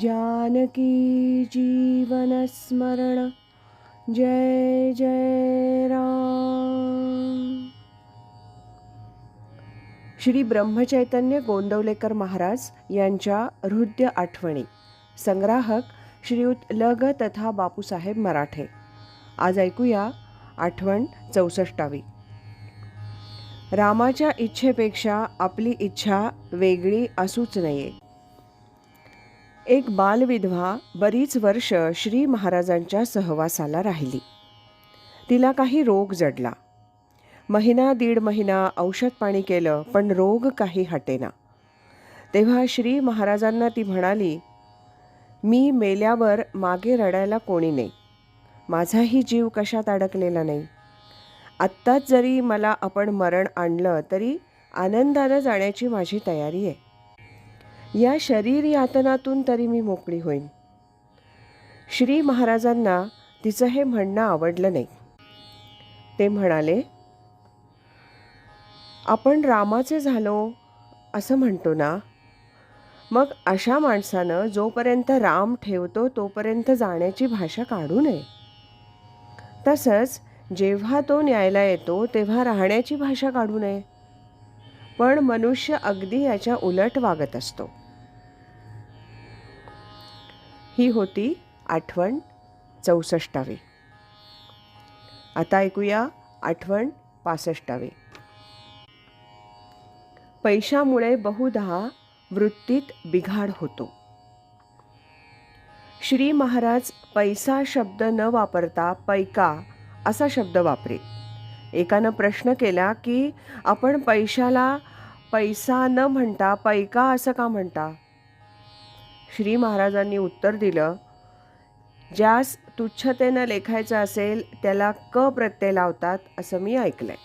जानकी जीवनस्मरण जय जय राम। श्री ब्रह्मचैतन्य गोंदवलेकर महाराज यांच्या हृदय आठवणी। संग्राहक श्रीयुत लग तथा बापूसाहेब मराठे। आज ऐकूया आठवण चौसष्टावी। रामाच्या इच्छेपेक्षा आपली इच्छा वेगळी असूच नये। एक बालविधवा बरीच वर्ष श्री महाराजांच्या सहवासाला राहिली. तिला काही रोग जडला. महिना दीड महिना औषध पाणी केलं पण रोग काही हटेना. तेव्हा श्री महाराजांना ती म्हणाली मी मेल्यावर मागे रडायला कोणी नाही. माझाही जीव कशात अडकलेला नाही. आत्ताच जरी मला आपण मरण आणलं तरी आनंदानं जाण्याची माझी तयारी आहे. या शरीर यातनातून तरी मी मोकळी होईन. श्री महाराजांना तिचं हे म्हणणं आवडलं नाही. ते म्हणाले आपण रामाचे झालो असं म्हणतो ना? मग अशा माणसानं जोपर्यंत राम ठेवतो तोपर्यंत जाण्याची भाषा काढू नये. तसंच जेव्हा तो न्यायला येतो तेव्हा राहण्याची भाषा काढू नये. पण मनुष्य अगदी याच्या उलट वागत असतो. ही होती आठवण चौसष्टावी. आता ऐकूया आठवण पासष्टावी. पैशामुळे बहुधा वृत्तीत बिघाड होतो. श्री महाराज पैसा शब्द न वापरता पैका असा शब्द वापरीत. एकानं प्रश्न केला की आपण पैशाला पैसा न म्हणता पैका असं का म्हणता? श्री महाराजांनी उत्तर दिलं ज्यास तुच्छतेनं लेखायचं असेल त्याला क प्रत्यय लावतात असं मी ऐकलंय.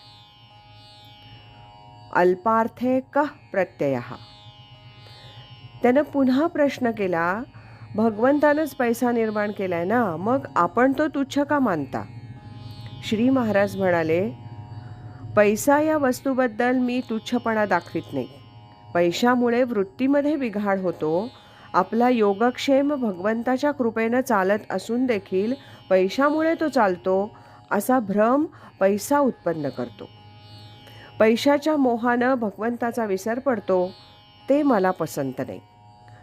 अल्पार्थे क प्रत्यय. त्यानं पुन्हा प्रश्न केला भगवंतानंच पैसा निर्माण केलाय ना मग आपण तो तुच्छ का मानता? श्री महाराज म्हणाले पैसा या वस्तूबद्दल मी तुच्छपणा दाखवित नाही. पैशामुळे वृत्तीमध्ये बिघाड होतो आपला योगक्षेम भगवंताच्या कृपेनं चालत असून देखील पैशामुळे तो चालतो असा भ्रम पैसा उत्पन्न करतो. पैशाच्या मोहानं भगवंताचा विसर पडतो ते मला पसंत नाही.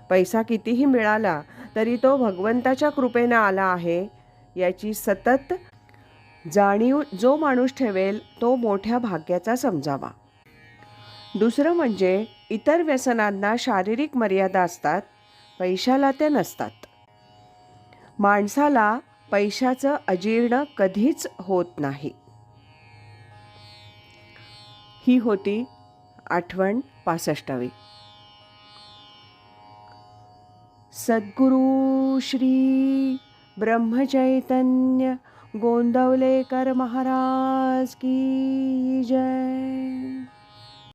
पैसा कितीही मिळाला तरी तो भगवंताच्या कृपेनं आला आहे याची सतत जाणीव जो माणूस ठेवेल तो मोठ्या भाग्याचा समजावा. दुसरं म्हणजे इतर व्यसनांना शारीरिक मर्यादा असतात पैशाला ते नसतात. माणसाला पैशाचं अजीर्ण कधीच होत नाही. ही होती आठवण पासष्टावी. सद्गुरु श्री ब्रह्मचैतन्य गोंदवलेकर महाराज की जय.